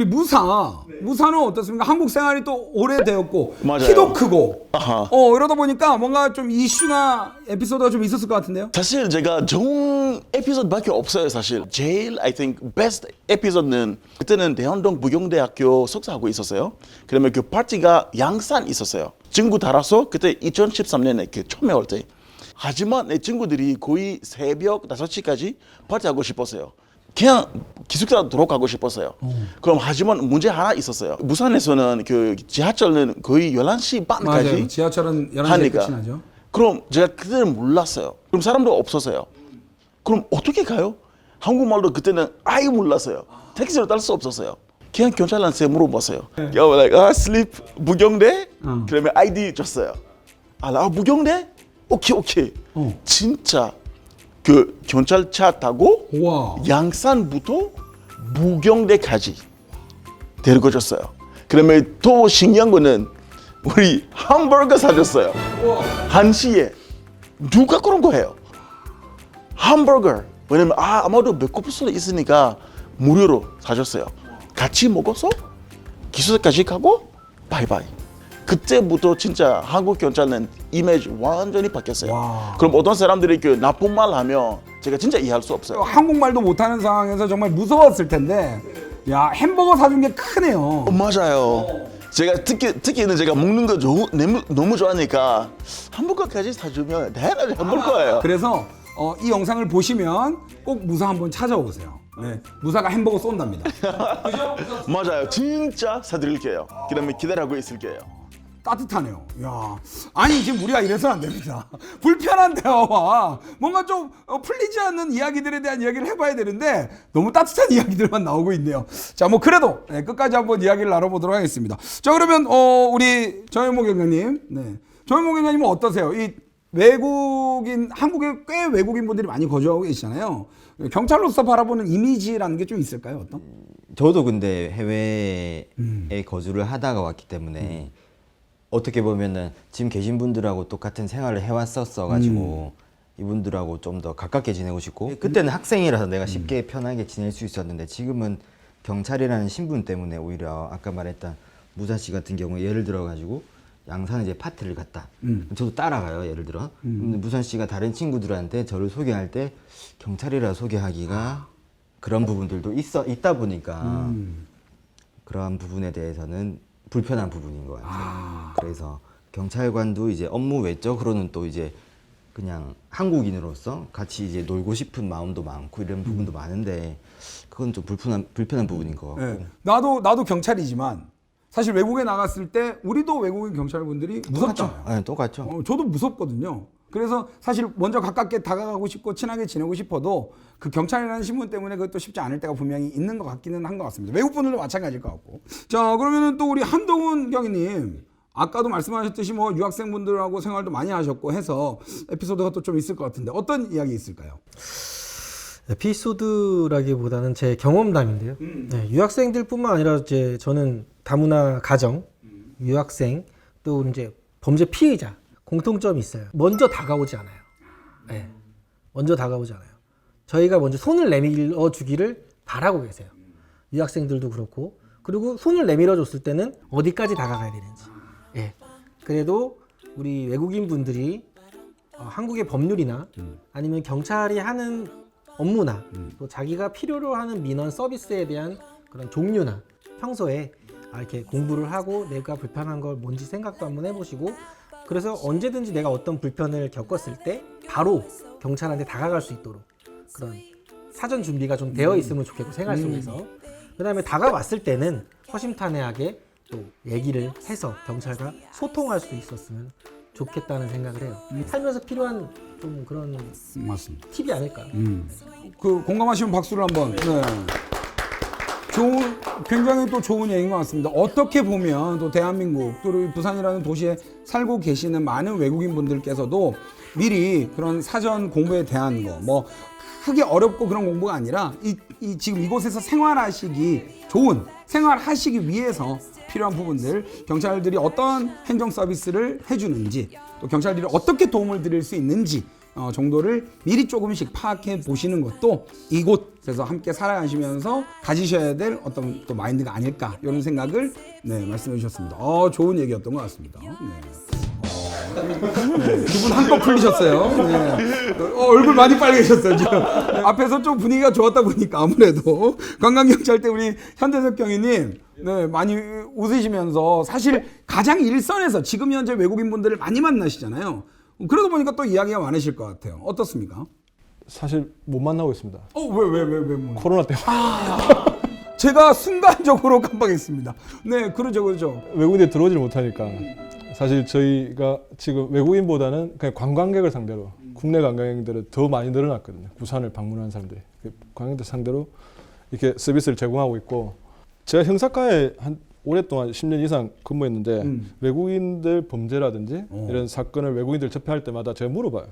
우리 무사 무사는 어떻습니까? 한국 생활이 또 오래되었고 맞아요. 키도 크고 아하. 어 이러다 보니까 뭔가 좀 이슈나 에피소드가 좀 있었을 것 같은데요. 사실 제가 좋은 에피소드밖에 없어요 사실 제일 I think best 에피소드는 그때는 대현동 부경대학교 석사하고 있었어요 그러면 그 파티가 양산 있었어요 친구 따라서 그때 2013년에 그 처음에 올 때 하지만 내 친구들이 거의 새벽 5시까지 파티하고 싶었어요 그냥 기숙사 들어가고 싶었어요. 그럼 하지만 문제 하나 있었어요. 부산에서는 그 지하철은 거의 11시 반까지 맞아요. 지하철은 11시에 하니까. 끝이 나죠. 그럼 제가 그때는 몰랐어요. 그럼 사람도 없었어요. 그럼 어떻게 가요? 한국말도 그때는 아예 몰랐어요. 택시를 딸수 없었어요. 그냥 경찰한테 물어봤어요. Yo, like, 아, sleep 무경대? 어. 그러면 아이디 줬어요. 아, 나 무경대? 오케이, 오케이. 어. 진짜 그 경찰차 타고 와. 양산부터 무경대까지 데리고 줬어요. 그러면 또 신기한 거는 우리 햄버거 사줬어요. 한시에 누가 그런 거예요? 햄버거. 왜냐면 아 아마도 수도 있으니까 무료로 사줬어요. 같이 먹어서 기숙사까지 가고 바이바이. 그때부터 진짜 한국 경찰은 이미지 완전히 바뀌었어요. 와. 그럼 어떤 사람들이 그 나쁜 말 하면 제가 진짜 이해할 수 없어요. 한국말도 못하는 상황에서 정말 무서웠을 텐데 야 햄버거 사준 게 크네요. 어, 맞아요. 제가 특히 특히는 제가 먹는 거 너무 너무, 너무 좋아하니까 햄버거까지 사주면 대단히 햄버거 거예요. 그래서 어, 이 영상을 보시면 꼭 무사 한번 찾아오세요. 네, 무사가 햄버거 쏜답니다. 맞아요. 진짜 사드릴게요. 그다음에 기다리고 있을게요. 따뜻하네요. 야, 아니 지금 우리가 이래서는 안 됩니다. 불편한 대화와 뭔가 좀 어, 풀리지 않는 이야기들에 대한 이야기를 해봐야 되는데 너무 따뜻한 이야기들만 나오고 있네요. 자, 뭐 그래도 네, 끝까지 한번 이야기를 나눠보도록 하겠습니다. 자, 그러면 어, 우리 정현모 경장님, 네, 정현모 경장님은 어떠세요? 이 외국인 한국에 꽤 외국인 분들이 많이 거주하고 계시잖아요. 경찰로서 바라보는 이미지라는 게 좀 있을까요? 어떤? 저도 근데 해외에 음. 거주를 하다가 왔기 때문에 어떻게 보면은 지금 계신 분들하고 똑같은 생활을 해왔었어 가지고 음. 이분들하고 좀 더 가깝게 지내고 싶고 그때는 학생이라서 내가 쉽게 편하게 지낼 수 있었는데 지금은 경찰이라는 신분 때문에 오히려 아까 말했던 무사 씨 같은 경우에 예를 들어 가지고 양산 이제 파티를 갔다. 저도 따라가요 예를 들어. 근데 무산 씨가 다른 친구들한테 저를 소개할 때 경찰이라 소개하기가 그런 부분들도 있어 있다 보니까 그러한 부분에 대해서는 불편한 부분인 것 같아요. 그래서 경찰관도 이제 업무 외적으로는 또 이제 그냥 한국인으로서 같이 이제 놀고 싶은 마음도 많고 이런 부분도 많은데 그건 좀 불편한 불편한 부분인 것 같고. 네. 나도 나도 경찰이지만 사실 외국에 나갔을 때 우리도 외국인 경찰분들이 무섭잖아요. 네, 똑같죠. 어, 저도 무섭거든요. 그래서 사실 먼저 가깝게 다가가고 싶고 친하게 지내고 싶어도 그 경찰이라는 신분 때문에 그것도 쉽지 않을 때가 분명히 있는 것 같기는 한 것 같습니다. 외국 분들도 마찬가지일 것 같고. 자 그러면은 또 우리 한동훈 경위님 아까도 말씀하셨듯이 뭐 유학생분들하고 생활도 많이 하셨고 해서 에피소드가 또 좀 있을 것 같은데 어떤 이야기 있을까요? 에피소드라기보다는 제 경험담인데요. 네, 유학생들뿐만 아니라 이제 저는 다문화 가정, 유학생 또 이제 범죄 피해자 공통점이 있어요. 먼저 다가오지 않아요. 네, 먼저 다가오지 않아요. 저희가 먼저 손을 내밀어 주기를 바라고 계세요. 유학생들도 그렇고 그리고 손을 내밀어 줬을 때는 어디까지 다가가야 되는지. 예. 그래도 우리 외국인 분들이 어, 한국의 법률이나 아니면 경찰이 하는 업무나 또 자기가 필요로 하는 민원 서비스에 대한 그런 종류나 평소에 아, 이렇게 공부를 하고 내가 불편한 걸 뭔지 생각도 한번 해보시고 그래서 언제든지 내가 어떤 불편을 겪었을 때 바로 경찰한테 다가갈 수 있도록 그런 사전 준비가 좀 되어 있으면 좋겠고 생활 속에서 그 다음에 다가왔을 때는 허심탄회하게 또 얘기를 해서 경찰과 소통할 수 있었으면 좋겠다는 생각을 해요. 살면서 필요한 좀 그런 맞습니다. 팁이 아닐까. 그 공감하시면 박수를 한번. 네. 좋은 굉장히 또 좋은 얘기인 것 같습니다. 어떻게 보면 또 대한민국 또 부산이라는 도시에 살고 계시는 많은 외국인 분들께서도 미리 그런 사전 공부에 대한 거 뭐 크게 어렵고 그런 공부가 아니라 이, 이 지금 이곳에서 생활하시기 좋은 생활하시기 위해서 필요한 부분들 경찰들이 어떤 행정 서비스를 해주는지 또 경찰들이 어떻게 도움을 드릴 수 있는지 어, 정도를 미리 조금씩 파악해 보시는 것도 이곳에서 함께 살아가시면서 가지셔야 될 어떤 또 마인드가 아닐까 이런 생각을 네, 말씀해 주셨습니다. 어, 좋은 얘기였던 것 같습니다. 네. 두분 한껏 풀리셨어요. 네. 어, 얼굴 많이 빨개졌어요 지금. 앞에서 좀 분위기가 좋았다 보니까 아무래도 관광경찰 때 우리 현대석 경위님 네, 많이 웃으시면서 사실 가장 일선에서 지금 현재 외국인 분들을 많이 만나시잖아요. 그러다 보니까 또 이야기가 많으실 것 같아요. 어떻습니까? 사실 못 만나고 있습니다. 어, 왜, 왜, 왜, 왜, 뭐. 코로나 때문에 제가 순간적으로 깜빡했습니다. 네, 그러죠, 그러죠. 외국인들 들어오질 못하니까 사실 저희가 지금 외국인보다는 그냥 관광객을 상대로 국내 관광객들은 더 많이 늘어났거든요. 부산을 방문하는 사람들이 그 관광객들 상대로 이렇게 서비스를 제공하고 있고 제가 형사과에 한 오랫동안 10년 이상 근무했는데 음. 외국인들 범죄라든지 어. 이런 사건을 외국인들 접해할 때마다 제가 물어봐요.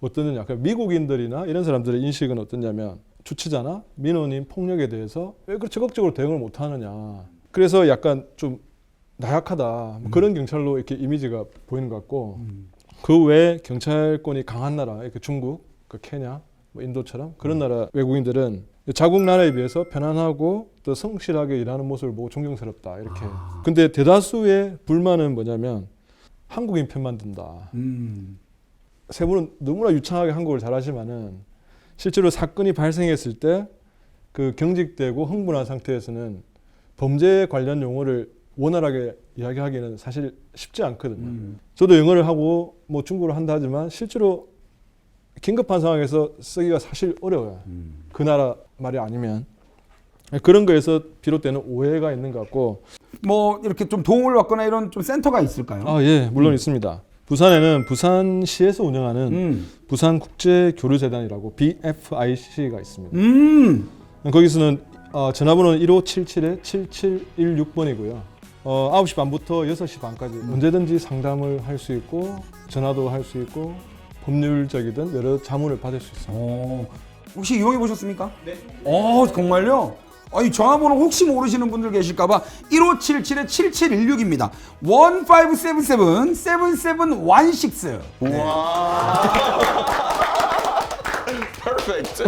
어떠느냐? 그 미국인들이나 이런 사람들의 인식은 어떠냐면 주치자나 민원인 폭력에 대해서 왜 그렇게 적극적으로 대응을 못 하느냐. 그래서 약간 좀 나약하다. 뭐 그런 경찰로 이렇게 이미지가 보이는 것 같고 그 외에 경찰권이 강한 나라, 그 중국, 그 케냐, 뭐 인도처럼 그런 나라 외국인들은 자국 나라에 비해서 편안하고 또 성실하게 일하는 모습을 보고 존경스럽다 이렇게. 근데 대다수의 불만은 뭐냐면 한국인 편만 든다. 음. 세 분은 너무나 유창하게 한국을 잘하지만은 실제로 사건이 발생했을 때 그 경직되고 흥분한 상태에서는 범죄 관련 용어를 원활하게 이야기하기는 사실 쉽지 않거든요. 음. 저도 영어를 하고 뭐 중국어를 한다 하지만 실제로 긴급한 상황에서 쓰기가 사실 어려워요. 음. 그 나라 말이 아니면 그런 거에서 비롯되는 오해가 있는 것 같고 뭐 이렇게 좀 도움을 받거나 이런 좀 센터가 있을까요? 아 예 물론 있습니다. 부산에는 부산시에서 운영하는 음. 부산국제교류재단이라고 BFIC가 있습니다. 음. 거기서는 어, 전화번호는 1577-7716번이고요. 어, 9시 반부터 6시 반까지 언제든지 상담을 할 수 있고 전화도 할 수 있고 법률적이든 여러 자문을 받을 수 있습니다. 어, 혹시 이용해 보셨습니까? 네. 어, 정말요? 아니 전화번호 혹시 모르시는 분들 계실까봐 1577-7716입니다. 1577-7716. 네. Perfect.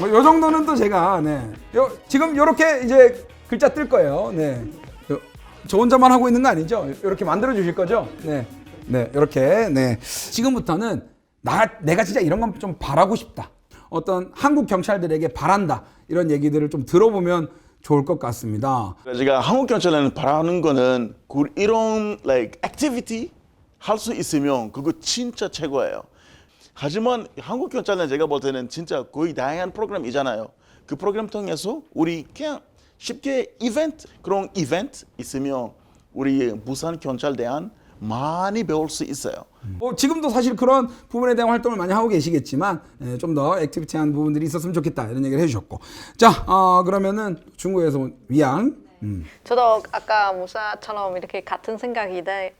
뭐요 정도는 또 제가 네. 요, 지금 요렇게 이제 글자 뜰 거예요. 네. 요, 저 혼자만 하고 있는 거 아니죠? 요렇게 만들어 주실 거죠? 네. 네, 요렇게 네. 지금부터는 나 내가 진짜 이런 건 좀 바라고 싶다. 어떤 한국 경찰들에게 바란다. 이런 얘기들을 좀 들어보면 좋을 것 같습니다. 제가 한국 경찰에는 바라는 거는 그 이런 like activity 할 수 있으면 그거 진짜 최고예요. 하지만 한국 경찰은 제가 볼 때는 진짜 거의 다양한 프로그램이잖아요. 그 프로그램 통해서 우리 그냥 쉽게 이벤트 그런 이벤트 있으면 우리 부산 경찰 대한 많이 배울 수 있어요. 뭐 지금도 사실 그런 부분에 대한 활동을 많이 하고 계시겠지만 예, 좀더 액티비티한 부분들이 있었으면 좋겠다 이런 얘기를 해주셨고 자 어, 그러면은 중국에서 온 위양 음. 저도 아까 무사처럼 이렇게 같은 생각인데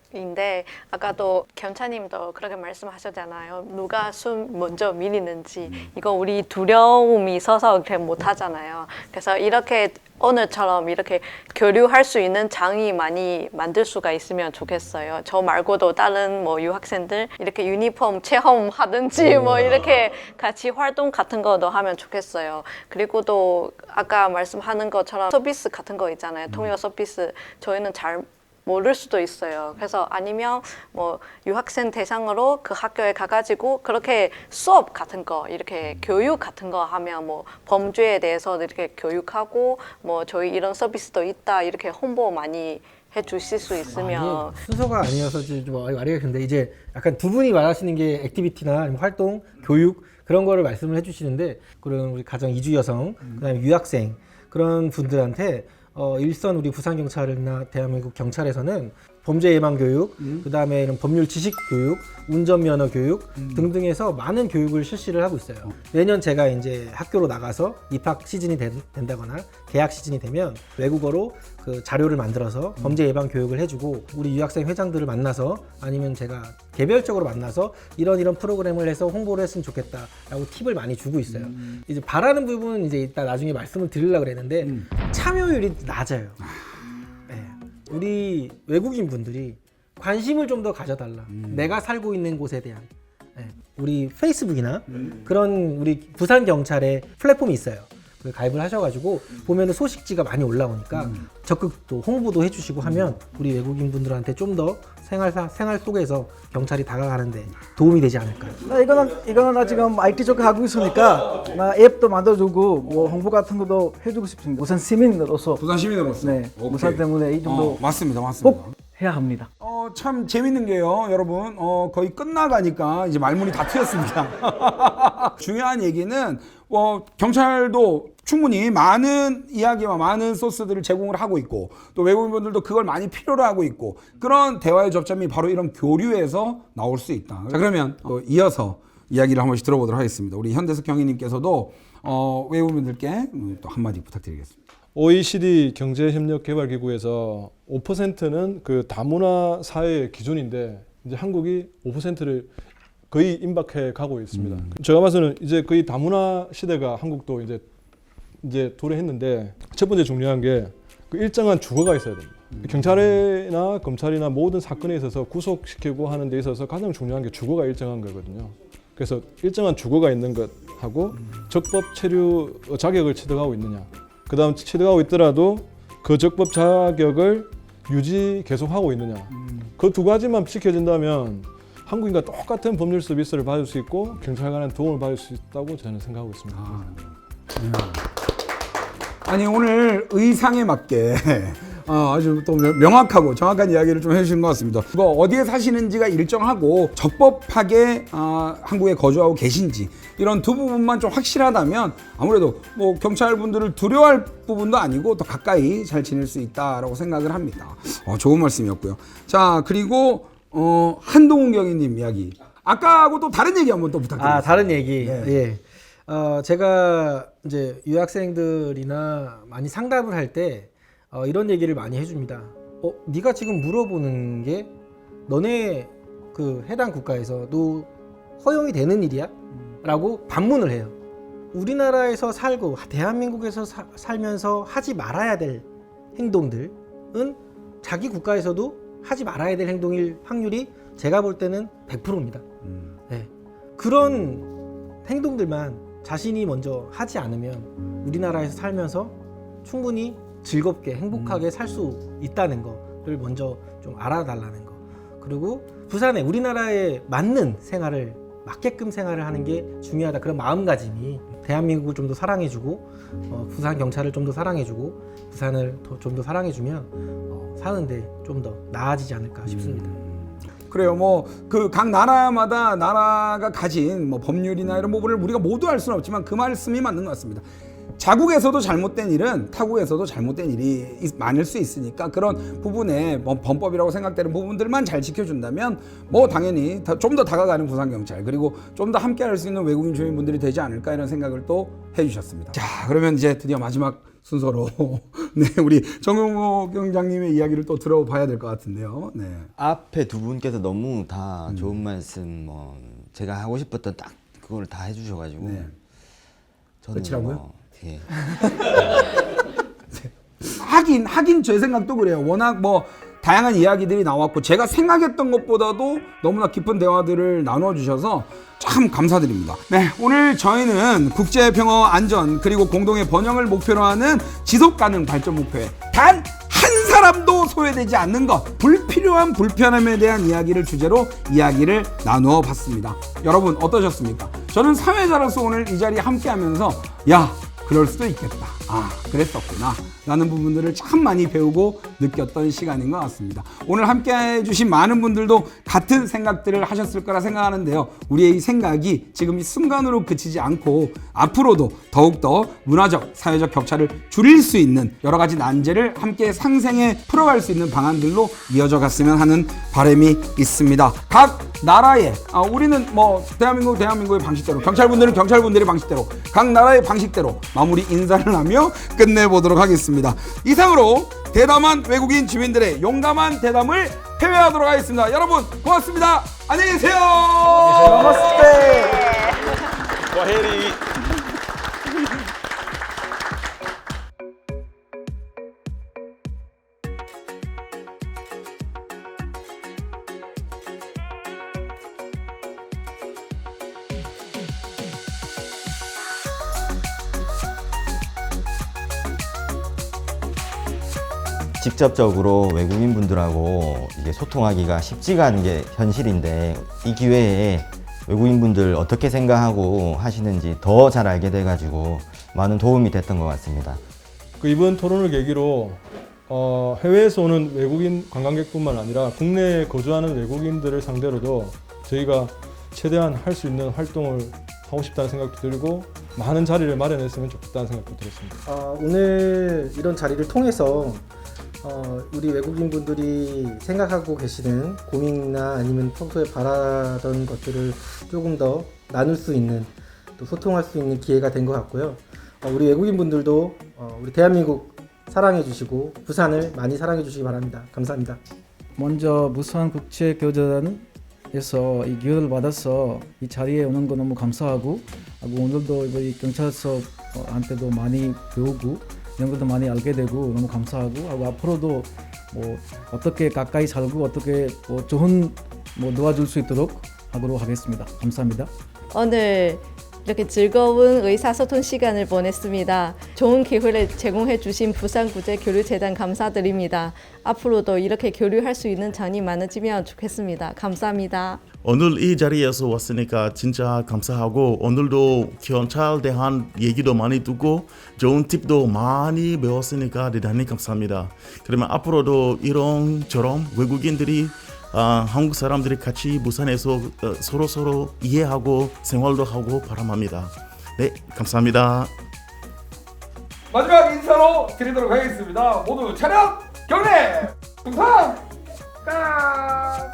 아까도 경찰님도 그렇게 말씀하셨잖아요. 누가 숨 먼저 밀리는지 이거 우리 두려움이 있어서 그렇게 못 하잖아요. 그래서 이렇게 오늘처럼 이렇게 교류할 수 있는 장이 많이 만들 수가 있으면 좋겠어요. 저 말고도 다른 뭐 유학생들 이렇게 유니폼 체험하든지 뭐 이렇게 같이 활동 같은 거도 하면 좋겠어요. 그리고 또 아까 말씀하는 것처럼 서비스 같은 거 있잖아요. 통역 서비스 저희는 잘 모를 수도 있어요. 그래서 아니면 뭐 유학생 대상으로 그 학교에 가가지고 그렇게 수업 같은 거 이렇게 교육 같은 거 하면 뭐 범죄에 대해서 이렇게 교육하고 뭐 저희 이런 서비스도 있다 이렇게 홍보 많이 해 주실 수 있으면 아니, 순서가 아니어서 좀 말이가 근데 이제 약간 두 분이 말하시는 게 액티비티나 아니면 활동, 교육 그런 거를 말씀을 해주시는데 그런 우리 가정 이주 여성, 그다음에 유학생 그런 분들한테 어, 일선 우리 부산 경찰이나 대한민국 경찰에서는 범죄 예방 교육, 그다음에 이런 법률 지식 교육, 운전 면허 교육 등등해서 많은 교육을 실시를 하고 있어요. 내년 제가 이제 학교로 나가서 입학 시즌이 된, 된다거나 개학 시즌이 되면 외국어로 그 자료를 만들어서 범죄 예방 교육을 해주고 우리 유학생 회장들을 만나서 아니면 제가 개별적으로 만나서 이런 이런 프로그램을 해서 홍보를 했으면 좋겠다라고 팁을 많이 주고 있어요. 이제 바라는 부분은 이제 이따 나중에 말씀을 드리려고 그랬는데 참여율이 낮아요. 네. 우리 외국인 분들이 관심을 좀 더 가져달라. 내가 살고 있는 곳에 대한 네. 우리 페이스북이나 그런 우리 부산 경찰의 플랫폼이 있어요. 그 가입을 하셔가지고 보면은 소식지가 많이 올라오니까 적극 또 홍보도 해주시고 하면 우리 외국인 분들한테 좀 더 생활 생활 속에서 경찰이 다가가는데 도움이 되지 않을까. 나 이거는 이거는 나 지금 IT 쪽 하고 있으니까 나 앱도 만들어주고 뭐 홍보 같은 것도 해주고 싶습니다. 우선 시민으로서 부산 시민으로서. 네, 오케이. 부산 때문에 이 정도 어, 맞습니다, 맞습니다. 꼭 해야 합니다. 어, 참 재밌는 게요, 여러분. 어, 거의 끝나가니까 이제 말문이 다 트였습니다. 중요한 얘기는 어, 경찰도 충분히 많은 이야기와 많은 소스들을 제공을 하고 있고 또 외국인분들도 그걸 많이 필요로 하고 있고 그런 대화의 접점이 바로 이런 교류에서 나올 수 있다. 자 그러면 또 이어서 이야기를 한 번씩 들어보도록 하겠습니다. 우리 현대석 경위님께서도 어, 외국인분들께 음, 또 한마디 부탁드리겠습니다. OECD 경제협력개발기구에서 5%는 그 다문화 사회의 기준인데 이제 한국이 5%를 거의 임박해 가고 있습니다. 제가 봐서는 이제 거의 다문화 시대가 한국도 이제 이제 도래했는데 첫 번째 중요한 게 그 일정한 주거가 있어야 됩니다. 경찰이나 검찰이나 모든 사건에 있어서 구속시키고 하는 데 있어서 가장 중요한 게 주거가 일정한 거거든요. 그래서 일정한 주거가 있는 것하고 적법 체류 자격을 취득하고 있느냐. 그 다음 취득하고 있더라도 그 적법 자격을 유지 계속하고 있느냐. 그두 가지만 지켜진다면 한국인과 똑같은 법률 서비스를 받을 수 있고 경찰관한 도움을 받을 수 있다고 저는 생각하고 있습니다. 아니 오늘 의상에 맞게 어, 아주 또 명- 명확하고 정확한 이야기를 좀 해주신 것 같습니다. 그거 어디에 사시는지가 일정하고 적법하게 아, 한국에 거주하고 계신지 이런 두 부분만 좀 확실하다면 아무래도 뭐 경찰분들을 두려워할 부분도 아니고 더 가까이 잘 지낼 수 있다라고 생각을 합니다. 어, 좋은 말씀이었고요. 자 그리고 어, 한동훈 경위님 이야기. 아까하고 또 다른 얘기 한번 또 부탁드립니다. 아 다른 얘기. 네. 예. 어, 제가 이제 유학생들이나 많이 상담을 할 때 어, 이런 얘기를 많이 해줍니다. 어, 네가 지금 물어보는 게 너네 그 해당 국가에서도 허용이 되는 일이야? 라고 반문을 해요. 우리나라에서 살고 대한민국에서 사- 살면서 하지 말아야 될 행동들은 자기 국가에서도 하지 말아야 될 행동일 확률이 제가 볼 때는 100%입니다. 네. 그런 행동들만 자신이 먼저 하지 않으면 우리나라에서 살면서 충분히 즐겁게 행복하게 살 수 있다는 거를 먼저 좀 알아달라는 거. 그리고 부산에 우리나라에 맞는 생활을 맞게끔 생활을 하는 게 중요하다. 그런 마음가짐이 대한민국을 좀 더 사랑해주고 어, 부산 경찰을 좀 더 사랑해주고 부산을 좀 더 사랑해주면 어, 사는데 좀 더 나아지지 않을까 싶습니다. 그래요. 뭐 그 각 나라마다 나라가 가진 뭐 법률이나 이런 부분을 우리가 모두 알 수는 없지만 그 말씀이 맞는 것 같습니다. 자국에서도 잘못된 일은 타국에서도 잘못된 일이 있- 많을 수 있으니까 그런 부분에 뭐 범법이라고 생각되는 부분들만 잘 지켜준다면 뭐 당연히 좀 더 다가가는 부산 경찰 그리고 좀 더 함께 할 수 있는 외국인 주민분들이 되지 않을까 이런 생각을 또 해주셨습니다. 자 그러면 이제 드디어 마지막 순서로 네 우리 정용호 경장님의 이야기를 또 들어봐야 될 것 같은데요. 네. 앞에 두 분께서 너무 다 좋은 말씀 뭐 제가 하고 싶었던 딱 그걸 다 해주셔가지고 네. 저는 끝이라고요? 뭐, 예. 하긴 하긴 제 생각도 그래요. 워낙 뭐 다양한 이야기들이 나왔고 제가 생각했던 것보다도 너무나 깊은 대화들을 나눠 주셔서 참 감사드립니다. 네, 오늘 저희는 국제 평화 안전 그리고 공동의 번영을 목표로 하는 지속 가능 발전 목표에 단 한 사람도 소외되지 않는 것, 불필요한 불편함에 대한 이야기를 주제로 이야기를 나누어 봤습니다. 여러분 어떠셨습니까? 저는 사회자로서 오늘 이 자리에 함께 하면서 야, 그럴 수도 있겠다. 아, 그랬었구나. 라는 부분들을 참 많이 배우고 느꼈던 시간인 것 같습니다. 오늘 함께 해주신 많은 분들도 같은 생각들을 하셨을 거라 생각하는데요. 우리의 이 생각이 지금 이 순간으로 그치지 않고 앞으로도 더욱더 문화적, 사회적 격차를 줄일 수 있는 여러 가지 난제를 함께 상생해 풀어갈 수 있는 방안들로 이어져 갔으면 하는 바람이 있습니다. 각 나라의, 아, 우리는 뭐, 대한민국, 대한민국의 방식대로, 경찰분들은 경찰분들의 방식대로, 각 나라의 방식대로 마무리 인사를 하며 끝내보도록 하겠습니다. 이상으로 대담한 외국인 주민들의 용감한 대담을 폐회하도록 하겠습니다. 여러분, 고맙습니다. 안녕히 계세요. 과헤리 직접적으로 외국인 분들하고 이게 소통하기가 쉽지가 않은 게 현실인데 이 기회에 외국인 분들 어떻게 생각하고 하시는지 더 잘 알게 돼가지고 많은 도움이 됐던 것 같습니다. 그 이번 토론을 계기로 어, 해외에서 오는 외국인 관광객뿐만 아니라 국내에 거주하는 외국인들을 상대로도 저희가 최대한 할 수 있는 활동을 하고 싶다는 생각도 들고 많은 자리를 마련했으면 좋겠다는 생각도 들었습니다. 어, 오늘 이런 자리를 통해서 어, 우리 외국인 분들이 생각하고 계시는 고민이나 아니면 평소에 바라던 것들을 조금 더 나눌 수 있는 또 소통할 수 있는 기회가 된 것 같고요. 어, 우리 외국인 분들도 어, 우리 대한민국 사랑해 주시고 부산을 많이 사랑해 주시기 바랍니다. 감사합니다. 먼저 부산 국제 교제단에서 이 기회를 받아서 이 자리에 오는 거 너무 감사하고 하고 오늘도 이 경찰서한테도 많이 배우고 이런 것도 많이 알게 되고 너무 감사하고 하고 앞으로도 뭐 어떻게 가까이 살고 어떻게 뭐 좋은 뭐 도와줄 수 있도록 하도록 하겠습니다. 감사합니다. 오늘 이렇게 즐거운 의사소통 시간을 보냈습니다. 좋은 기회를 제공해 주신 부산구제교류재단 감사드립니다. 앞으로도 이렇게 교류할 수 있는 장이 많아지면 좋겠습니다. 감사합니다. 오늘 이 자리에서 왔으니까 진짜 감사하고 오늘도 경찰 대한 얘기도 많이 듣고 좋은 팁도 많이 배웠으니까 대단히 감사합니다. 그러면 앞으로도 이런저런 외국인들이 아, 한국 사람들이 같이 부산에서 어, 서로 서로 이해하고 생활도 하고 바람합니다. 네, 감사합니다. 마지막 인사로 드리도록 하겠습니다. 모두 차렷 경례! 부산! 까!